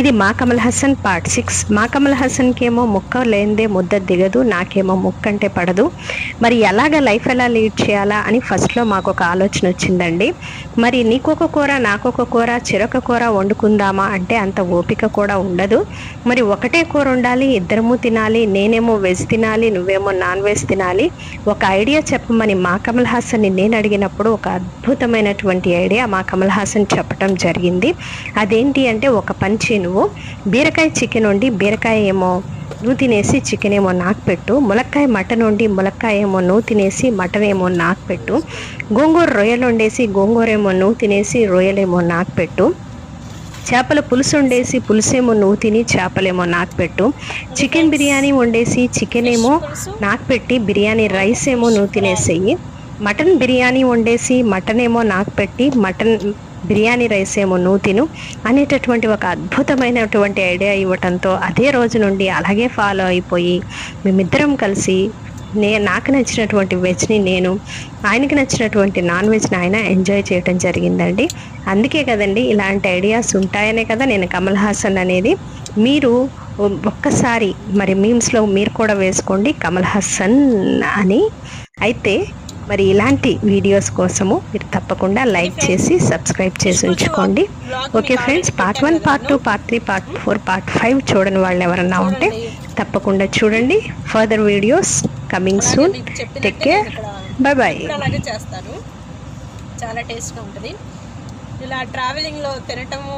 ఇది మా Kamal Hasan part six. మా కమల్ హసన్కేమో ముక్క లేనిదే ముద్ద దిగదు నాకేమో ముక్క అంటే పడదు. మరి ఎలాగ లైఫ్ ఎలా లీడ్ చేయాలా అని ఫస్ట్లో మాకు ఒక ఆలోచన వచ్చిందండి. మరి నీకొక కూర నాకొక కూర చిరొక కూర వండుకుందామా అంటే అంత ఓపిక కూడా ఉండదు. మరి ఒకటే కూర ఉండాలి ఇద్దరము తినాలి నేనేమో వెజ్ తినాలి నువ్వేమో నాన్ వెజ్ తినాలి. ఒక ఐడియా చెప్పమని మా కమల్ హాసన్ని నేను అడిగినప్పుడు ఒక అద్భుతమైనటువంటి ఐడియా మా కమల్ హాసన్ చెప్పటం జరిగింది. అదేంటి అంటే ఒక పంచి నువ్వు? బీరకాయ చికెన్ వండి బీరకాయ ఏమో నువ్వు తినేసి చికెన్ ఏమో నాకు పెట్టు. ములక్కాయ మటన్ వండి ములక్కాయ ఏమో నువ్వు తినేసి మటన్ ఏమో నాకు పెట్టు. గోంగూర రొయ్యలు వండేసి గోంగూర ఏమో నువ్వు తినేసి రొయ్యలేమో నాకు పెట్టు. చేపల పులుసు వండేసి పులుసేమో నువ్వు తిని చేపలేమో నాకు పెట్టు. చికెన్ బిర్యానీ వండేసి చికెన్ ఏమో నాకు పెట్టి బిర్యానీ రైస్ ఏమో నువ్వు తినేసేయి. మటన్ బిర్యానీ వండేసి మటన్ ఏమో నాకు పెట్టి మటన్ బిర్యానీ రైస్ ఏమో నువ్వు తిను అనేటటువంటి ఒక అద్భుతమైనటువంటి ఐడియా ఇవ్వటంతో అదే రోజు నుండి అలాగే ఫాలో అయిపోయి మేమిద్దరం కలిసి నే నాకు నచ్చినటువంటి వెజ్ని నేను ఆయనకి నచ్చినటువంటి నాన్ వెజ్ని ఆయన ఎంజాయ్ చేయడం జరిగిందండి. అందుకే కదండి ఇలాంటి ఐడియాస్ ఉంటాయనే కదా నేను కమల్ హాసన్ అనేది. మీరు ఒక్కసారి మరి మీమ్స్లో మీరు కూడా వేసుకోండి కమల్ హాసన్ అని. అయితే మరి ఇలాంటి వీడియోస్ కోసము మీరు తప్పకుండా లైక్ చేసి సబ్స్క్రైబ్ చేసి ఉంచుకోండి. Okay friends part one part two part three part four part five చూడని వాళ్ళు ఎవరన్నా ఉంటే తప్పకుండా చూడండి. Further videos coming soon take care bye bye అలాగే చేస్తాను చాలా టేస్ట్గా ఉంటుంది. ఇలా ట్రావెలింగ్లో తినటము